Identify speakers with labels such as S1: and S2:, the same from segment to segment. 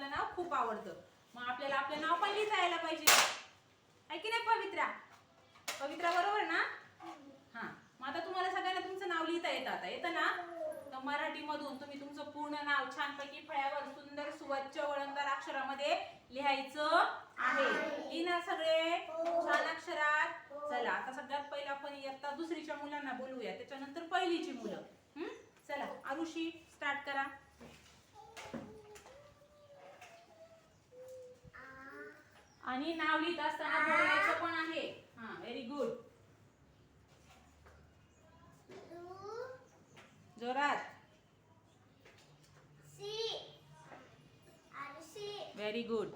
S1: नाव खूप आवडतं. मग आपल्याला आपलं नाव पण लिहिता यायला पाहिजे. आहे की नाही पवित्रा? पवित्रा बरोबर ना? हा. मग आता तुम्हाला सगळ्यांना तुमचं नाव लिहिता येतं आता. येतं ना? तर मराठीमधून तुम्ही तुमचं पूर्ण नाव छानपैकी फळ्यावर सुंदर सुवच्छ वळणदार अक्षरामध्ये लिहायचं आहे. लिहिणार सगळे? छान अक्षरात. चला आता सगळ्यात पहिला आपण इयत्ता दुसरीच्या मुलांना बोलूया. त्याच्यानंतर पहिलीची मुलं? चला आरुषी स्टार्ट करा. आणि नाव लिहित असताना बोलायचं पण आहे. हा व्हेरी गुड जोरात. व्हेरी गुड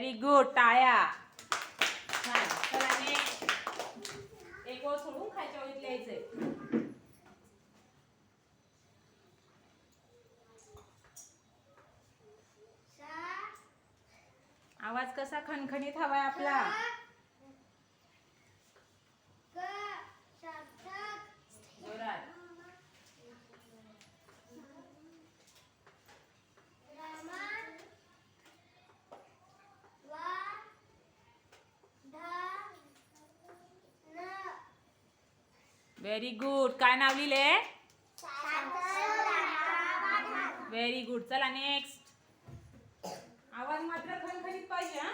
S1: व्हेरी गुड टाळ्या. छान. एक ओळ सोडून खायच्या ओळीत लिहायचंय. आवाज कसा खणखणीत हवाय आपला? व्हेरी गुड काय नाव लिहिले? व्हेरी गुड चला नेक्स्ट आवाज मात्र खणखणीत पाहिजे हा.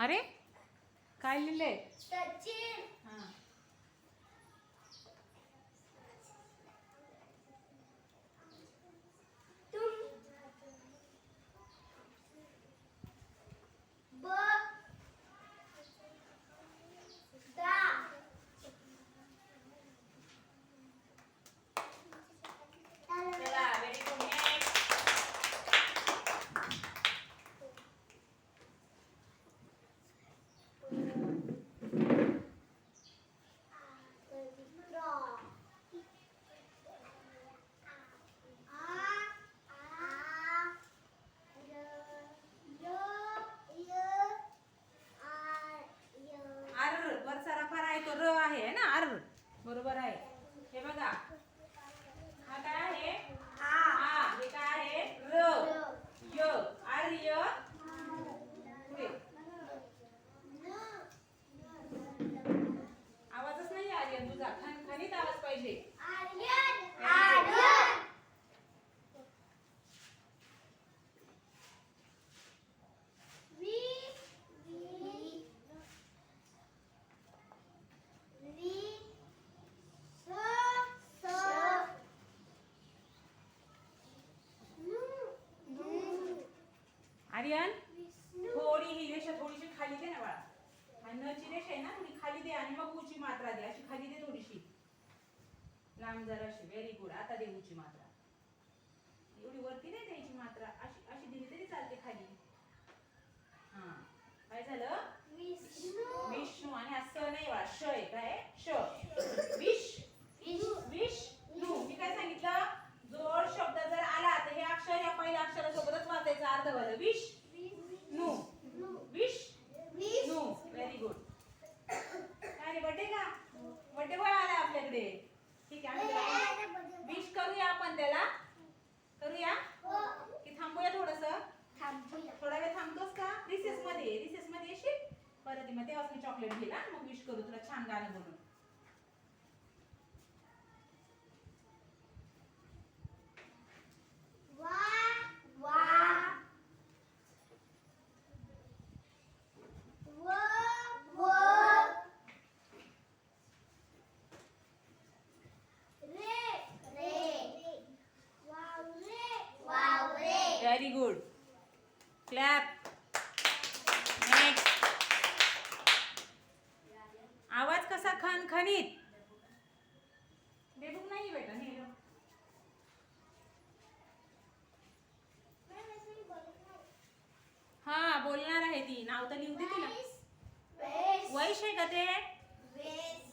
S1: अरे काय लिहिलंय परत मग तेव्हाच मी चॉकलेट घेईल मग विश करू तुला छान गाणं म्हणून क्लॅप नेक्स्ट आवाज कसा खणखणीत बेबूक नाही बेटा हे. हा बोलणार आहे ती. नाव तर लिहू दे तिला वैश आहे का ते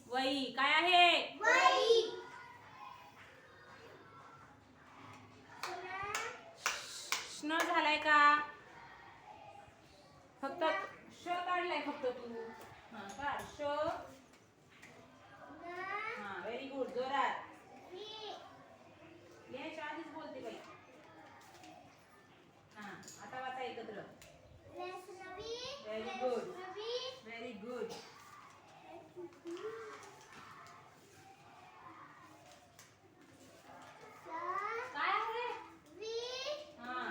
S1: वही काय आहे श्न झालाय का फक्त श काढलाय फक्त तू हा काढ श हा व्हेरी गुड जोरात लिहायच्या आधीच बोलते बाई हा आता वाचा एकत्र Very good. व्हेरी गुड काय आहे हा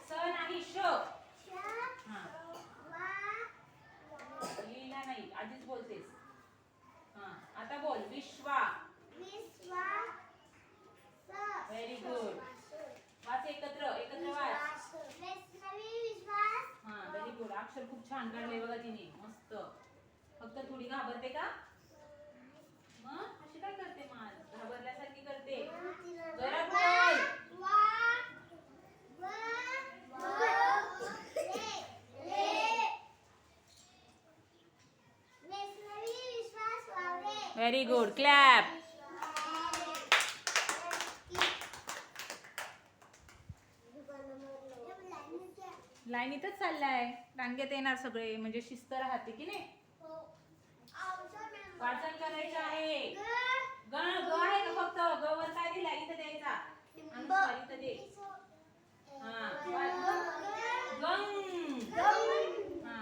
S1: स नाही श हा लिहिला नाही आधीच बोलतेस. हा आता बोल. विश्वा. व्हेरी गुड वाच एकत्र. एकत्र वाच. हा व्हेरी गुड अक्षर खूप छान काढले बघा तिने. मस्त. फक्त थोडी घाबरते का? मग अशी काय करते मग घाबरल्यासारखी करते जोरात बोल व्हेरी गुड क्लॅप लाईनीतच चाललाय. रांगेत येणार सगळे. म्हणजे शिस्त राहते की नाही? वाचन करायचं आहे. ग ग आहे का फक्त? ग वर काय दिला? इथं द्यायचा. इथं दे. हा. गंग हा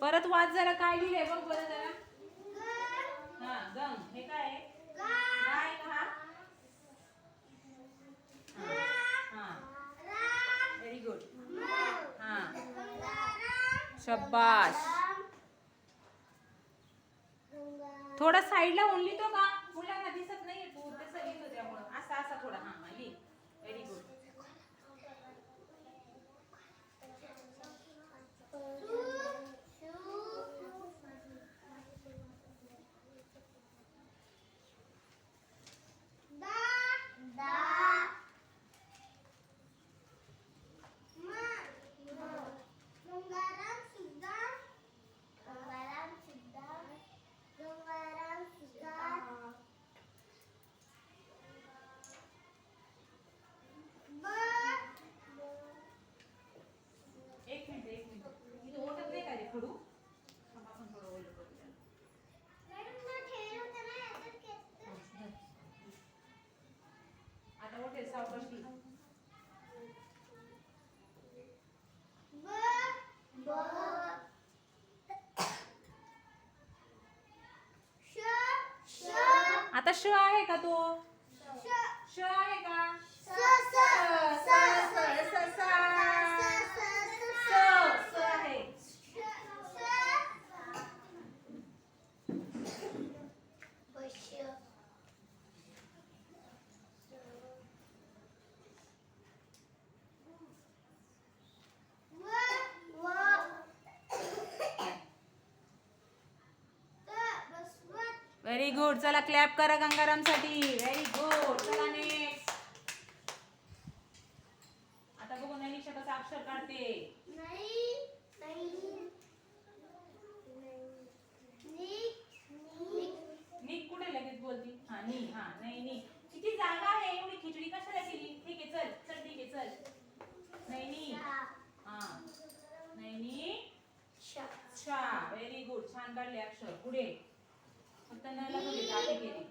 S1: परत वाच जरा काय लिहिलंय बघ बरं जरा. हा गंग. हे काय आहे? गाय का? हा? हा. हा. व्हेरी गुड हा शब्बाश थोडा साईडला ओनली तो का मुलांना दिसत नाहीये तू तसं लिहितो त्यामुळं असा असा थोडा हा हा लिह व्हेरी गुड
S2: गंगाराम सुद्धा गंगाराम सुद्धा गंगाराम सुद्धा
S1: एक मिनिट एक मिनिट इथं ओटत नाही का रे खडू थांब आपण थोडं ओलं करूया. आता ओटेल सावकाश लिह. आता श आहे का तो श आहे का स स स आहे व्हेरी गुड चला क्लॅप करा गंगारामसाठी. व्हेरी गुड चला नेक्स्ट आता बघू नैनिशा कसं अक्षर काढते निक कुठे लगेच बोलती हा नी हा नाही नी किती जागा आहे एवढी खिचडी कशाला केली ठीक आहे चल चल ठीक आहे चल नाही नी हा नाही नी छा व्हेरी गुड छान काढले अक्षर पुढे फक्त न थोडी दाटी केली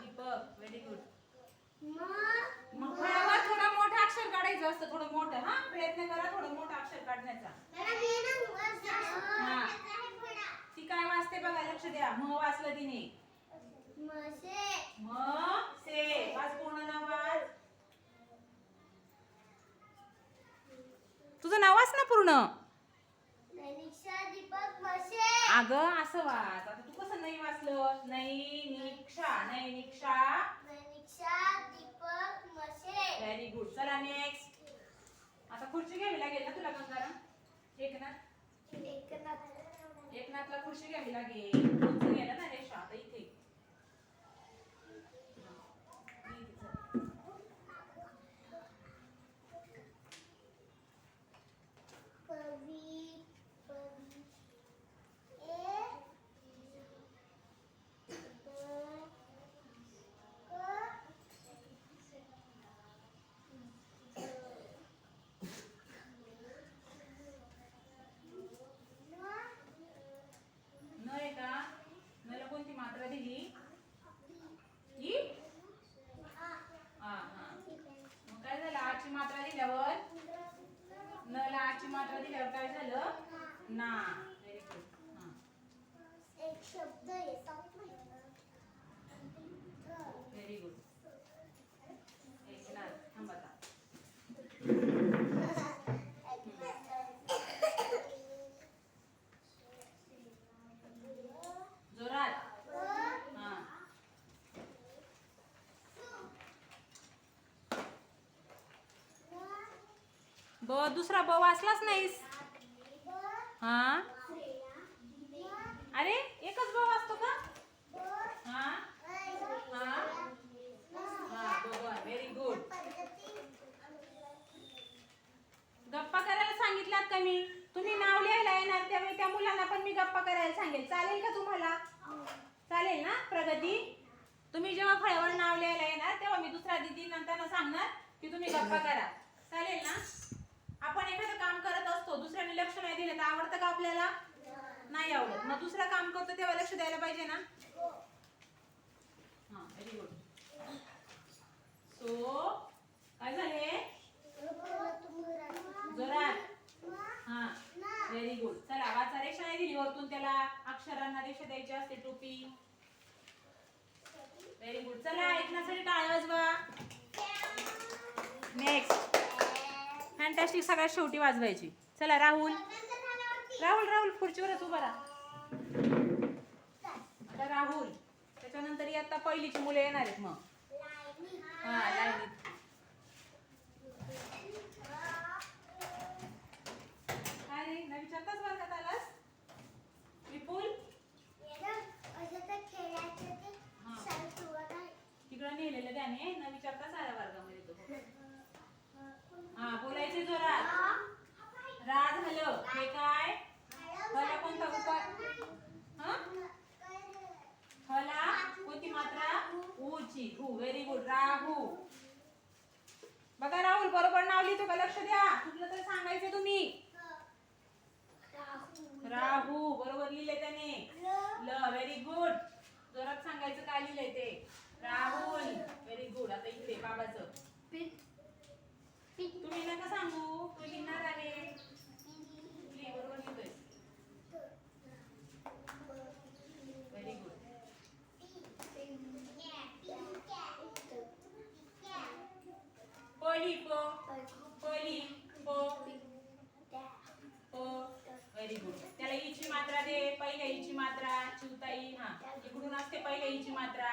S1: दीपक व्हेरी गुड मग फळावर थोडं मोठं अक्षर काढायचं असतं थोडं मोठं हा प्रयत्न करा थोडं मोठं अक्षर काढण्याचा ती काय वाचते बघा लक्ष द्या म वाचलं तिने म से वाच पूर्ण नाव वाच पूर्ण
S2: नैनिक्षा दीपक मशे
S1: अगं असं वाच. आता तू कसं नाही वाचलं? नैनिक्षा नैनिक्षा
S2: नैनिक्षा दीपक मशे.
S1: व्हेरी गुड चला नेक्स्ट आता खुर्ची घ्यावी लागेल ना तुला गंगाराम? एकनाथ?
S2: एकनाथ.
S1: एकनाथला खुर्ची घ्यावी लागेल. खुर्ची गेलं ना रेषा आता इथे हा. इथे चल.
S2: पवी पवी ए
S1: न आहे का नला कोणती मात्रा दिली ई हा हा मग काय झालं आजची मात्रा दिल्यावर नला आजची मात्रा दिल्यावर काय झालं ना व्हेरी गुड हा
S2: एक शब्द येतात
S1: व्हेरी गुड एकनाथ थांब आता जोरात हा ब दुसरा ब वाचलाच नाहीस हा अरे एकच ब वाचतो का हा हा हा बरोबर व्हेरी गुड गप्पा करायला सांगितलात का मी तुम्ही नाव लिहायला येणार त्यावेळी त्या मुलांना पण मी गप्पा करायला सांगेल. चालेल का तुम्हाला? चालेल ना प्रगती? तुम्ही जेव्हा फळ्यावर नाव लिहायला येणार तेव्हा मी दुसऱ्या दिदी नंतर सांगणार की तुम्ही गप्पा करा. चालेल ना? आपण एखादं काम करत असतो दुसऱ्याने लक्ष नाही दिलं तर आवडतं का आपल्याला? नाही आवडत. मग दुसरं काम करतो तेव्हा लक्ष द्यायला पाहिजे ना? हा व्हेरी गुड सो काय झाले जोरात हा गुड चला वाचा रेषा नाही दिली वरतून त्याला. अक्षरांना रेषा द्यायची असते टोपी. व्हेरी गुड चला ऐकण्यासाठी टाळ्या वाजवा. नेक्स्ट फॅन्टॅस्टिक सगळ्यात शेवटी वाजवायची. चला राहुल. राहुल राहुल खुर्चीवरच उभा राहा. आता राहुल त्याच्यानंतर आता पहिलीची मुले येणार आहेत मग. हा लाईनीत. तिकडं नेलेलं त्याने न विचारता साऱ्या वर्गामध्ये तो हा बोलायचे जोरात राज हॅलो हे काय? हला कोणता उपाय? हला कोणती मात्रा? ऊची. हू व्हेरी गुड राहू. बघा राहुल बरोबर नाव लिहितो का? लक्ष द्या. कुठलं तर सांगायचं तुम्ही. राहू बरोबर लिहिले त्याने. ल व्हेरी गुड जोरात सांगायचं काय लिहिलंय ते? राहुल व्हेरी गुड आता इकडे बाबाचं. तुम्ही नका सांगू. तू लिहिणार आहे लिही बरोबर लिहितोय व्हेरी गुड पहिली प. पहिली प. प. व्हेरी गुड त्याला ईची मात्रा दे. पहिल्या ईची मात्रा चिवताई. हा. इकडून असते पहिल्या ईची मात्रा.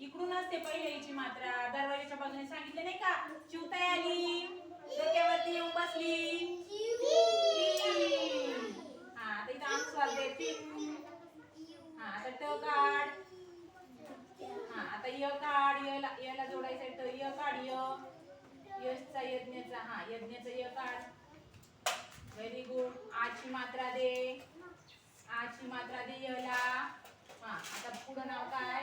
S1: इकडून असते पहिल्या ईची मात्रा. दरवाजाच्या बाजूने सांगितले नाही का? चिवताई आली. डोक्यावरती येऊन बसली. हा आता इथं अनुस्वार दे पिन. हा आता ट काढ. हा आता य काढ. यला यला जोडायचंय ट य काढ य. यशचा यज्ञाचा. हा यज्ञाचा य काढ. व्हेरी गुड आची मात्रा दे. आची मात्रा दे यला हा आता पुढं नाव काय?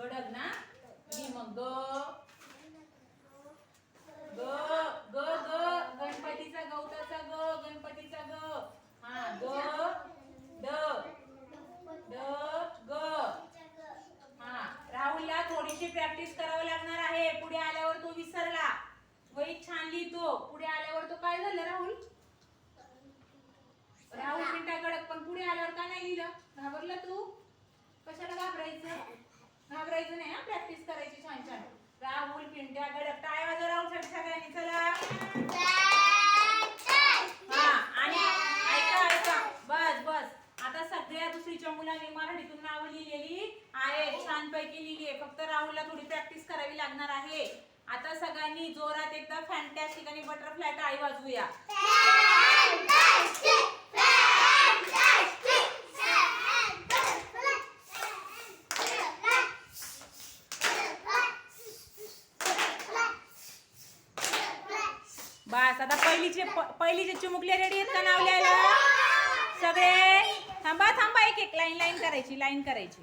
S1: गडग ना? मी मग ग. ग ग ग. गणपतीचा गवताचा ग गणपतीचा ग. हा ग ड ड ग. हा राहुलला थोडीशी प्रॅक्टिस करावी लागणार आहे. पुढे आल्यावर तो विसरला. वही छान लिहितो. पुढे आल्यावर तो काय झालं राहुल? राहुल पिंटा गडक पण पुढे आल्यावर का नाही लिहिलं? घाबरला तू? कशाला घाबरायचं? घाबरायचं नाही हा? प्रॅक्टिस करायची छान छान. राहुल पिंट्या गडक टाळ्या वाजव राहुल सगळ्यांनी चला.
S2: हा
S1: बस बस. आता सगळ्या दुसरीच्या मुलांनी मराठीतून नावं लिहिलेली आहेत. छानपैकी लिहिली आहे. फक्त राहुलला थोडी प्रॅक्टिस करावी लागणार आहे. आता सगळ्यांनी जोरात एकदा फॅन्टॅस्टिक आणि बटरफ्लाय टाळी वाजवूया. बस आता पहिलीचे प- पहिलीचे चिमुकले रेडी आहेत का नाव लिहायला सगळे? थांबा थांबा एक एक. लाईन लाईन करायची लाईन करायची.